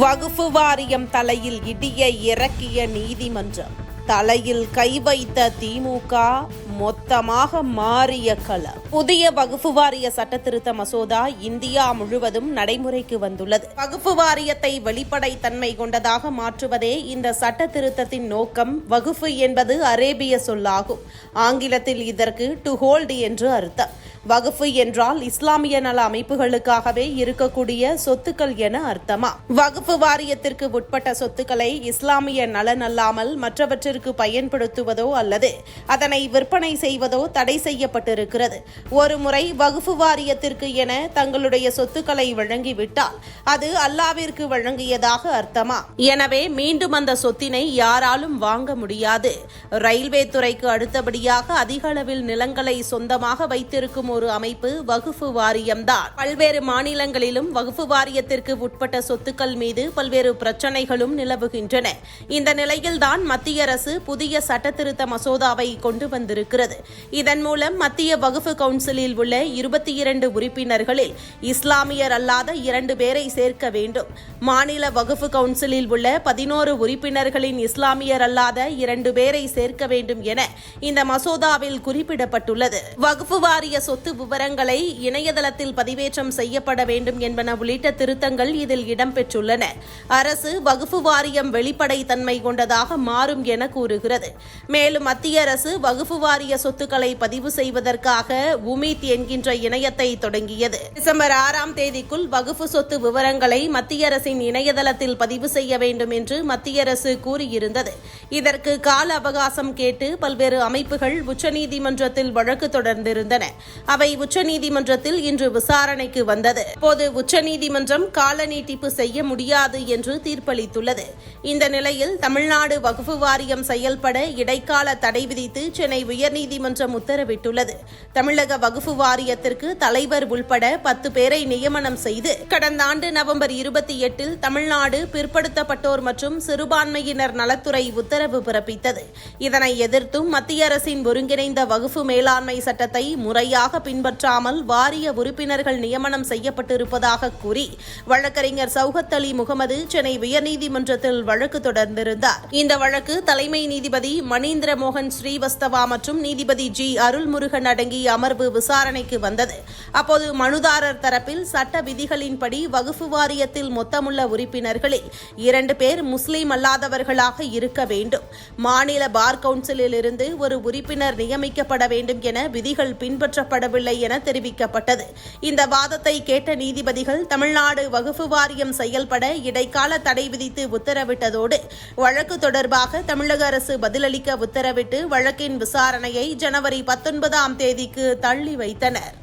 வகுப்பு வாரியம் தலையில் இடியை இறக்கிய நீதிமன்றம். தலையில் கை வைத்த திமுக மொத்தமாக மாறிய களம். புதிய வகுப்பு வாரிய சட்டத்திருத்த மசோதா இந்தியா முழுவதும் நடைமுறைக்கு வந்துள்ளது. வகுப்பு வாரியத்தை வெளிப்படைத்தன்மை கொண்டதாக மாற்றுவதே இந்த சட்ட திருத்தத்தின் நோக்கம். வகுப்பு என்பது அரேபிய சொல்லாகும். ஆங்கிலத்தில் இதற்கு டு ஹோல்டு என்று அர்த்தம். வகுப்பு என்றால் இஸ்லாமிய நல அமைப்புகளுக்காகவே இருக்கக்கூடிய சொத்துக்கள் என அர்த்தமா? வகுப்பு வாரியத்திற்கு உட்பட்ட சொத்துக்களை இஸ்லாமிய நலன் அல்லாமல் மற்றவற்றிற்கு பயன்படுத்துவதோ அல்லது அதனை விற்பனை செய்வதோ தடை செய்யப்பட்டிருக்கிறது. ஒரு முறை வகுப்பு வாரியத்திற்கு என தங்களுடைய சொத்துக்களை வழங்கிவிட்டால் அது அல்லாவிற்கு வழங்கியதாக அர்த்தமா? எனவே மீண்டும் அந்த சொத்தினை யாராலும் வாங்க முடியாது. ரயில்வே துறைக்கு அடுத்தபடியாக அதிக அளவில் நிலங்களை சொந்தமாக வைத்திருக்கும் ஒரு அமைப்பு வகுப்பு வாரியம்தான். பல்வேறு மாநிலங்களிலும் வகுப்பு வாரியத்திற்கு உட்பட்ட சொத்துக்கள் மீது பல்வேறு பிரச்சனைகளும் நிலவுகின்றன. இந்த நிலையில்தான் மத்திய அரசு புதிய சட்டத்திருத்த மசோதாவை கொண்டு வந்திருக்கிறது. இதன் மூலம் மத்திய வகுப்பு கவுன்சிலில் உள்ள இருபத்தி இரண்டு உறுப்பினர்களில் இஸ்லாமியர் அல்லாத இரண்டு பேரை சேர்க்க வேண்டும். மாநில வகுப்பு கவுன்சிலில் உள்ள பதினோரு உறுப்பினர்களின் இஸ்லாமியர் அல்லாத இரண்டு பேரை சேர்க்க வேண்டும் என இந்த மசோதாவில் குறிப்பிடப்பட்டுள்ளது. வகுப்பு வாரிய சொத்து விவரங்களை இணையதளத்தில் பதிவேற்றம் செய்யப்பட வேண்டும் என்பன உள்ளிட்ட திருத்தங்கள் இதில் இடம்பெற்றுள்ளன. அரசு வகுப்பு வாரியம் வெளிப்படை தன்மை கொண்டதாக மாறும் என கூறுகிறது. மேலும் மத்திய அரசு வகுப்பு வாரிய சொத்துக்களை பதிவு செய்வதற்காக உமீத் என்கின்ற இணையத்தை தொடங்கியது. டிசம்பர் ஆறாம் தேதிக்குள் வகுப்பு சொத்து விவரங்களை மத்திய அரசின் இணையதளத்தில் பதிவு செய்ய வேண்டும் என்று மத்திய அரசு கூறியிருந்தது. இதற்கு கால அவகாசம் கேட்டு பல்வேறு அமைப்புகள் உச்சநீதிமன்றத்தில் வழக்கு தொடர்ந்திருந்தன. அவை உச்சநீதிமன்றத்தில் இன்று விசாரணைக்கு வந்தது. போது உச்சநீதிமன்றம் கால நீட்டிப்பு செய்ய முடியாது என்று தீர்ப்பளித்துள்ளது. இந்த நிலையில் தமிழ்நாடு வகுப்பு வாரியம் செயல்பட இடைக்கால தடை விதித்து சென்னை உயர்நீதிமன்றம் உத்தரவிட்டுள்ளது. தமிழக வகுப்பு வாரியத்திற்கு தலைவர் உள்பட பத்து பேரை நியமனம் செய்து கடந்த ஆண்டு நவம்பர் இருபத்தி எட்டில் தமிழ்நாடு பிற்படுத்தப்பட்டோர் மற்றும் சிறுபான்மையினர் நலத்துறை உத்தரவு பிறப்பித்தது. இதனை எதிர்த்தும் மத்திய அரசின் ஒருங்கிணைந்த வகுப்பு மேலாண்மை சட்டத்தை முறையாக பின்பற்றாமல் வாரிய உறுப்பினர்கள் நியமனம் செய்யப்பட்டிருப்பதாக கூறி வழக்கறிஞர் சௌகத் அலி முகமது சென்னை உயர்நீதிமன்றத்தில் வழக்கு தொடர்ந்திருந்தார். இந்த வழக்கு தலைமை நீதிபதி மணீந்திர மோகன் ஸ்ரீவஸ்தவா மற்றும் நீதிபதி ஜி அருள்முருகன் அடங்கிய அமர்வு விசாரணைக்கு வந்தது. அப்போது மனுதாரர் தரப்பில் சட்ட விதிகளின்படி வகுப்பு வாரியத்தில் மொத்தமுள்ள உறுப்பினர்களில் இரண்டு பேர் முஸ்லீம் அல்லாதவர்களாக இருக்க வேண்டும். மாநில பார் கவுன்சிலில் இருந்து ஒரு உறுப்பினர் நியமிக்கப்பட வேண்டும் என விதிகள் பின்பற்றப்படவில்லை என தெரிவிக்கப்பட்டது. இந்த வாதத்தை கேட்ட நீதிபதிகள் தமிழ்நாடு வகுப்பு வாரியம் செயல்பட இடைக்கால தடை விதித்து உத்தரவிட்டதோடு வழக்கு தொடர்பாக தமிழக அரசு பதிலளிக்க உத்தரவிட்டு வழக்கின் விசாரணையை ஜனவரி பத்தொன்பதாம் தேதிக்கு தள்ளி வைத்தனர்.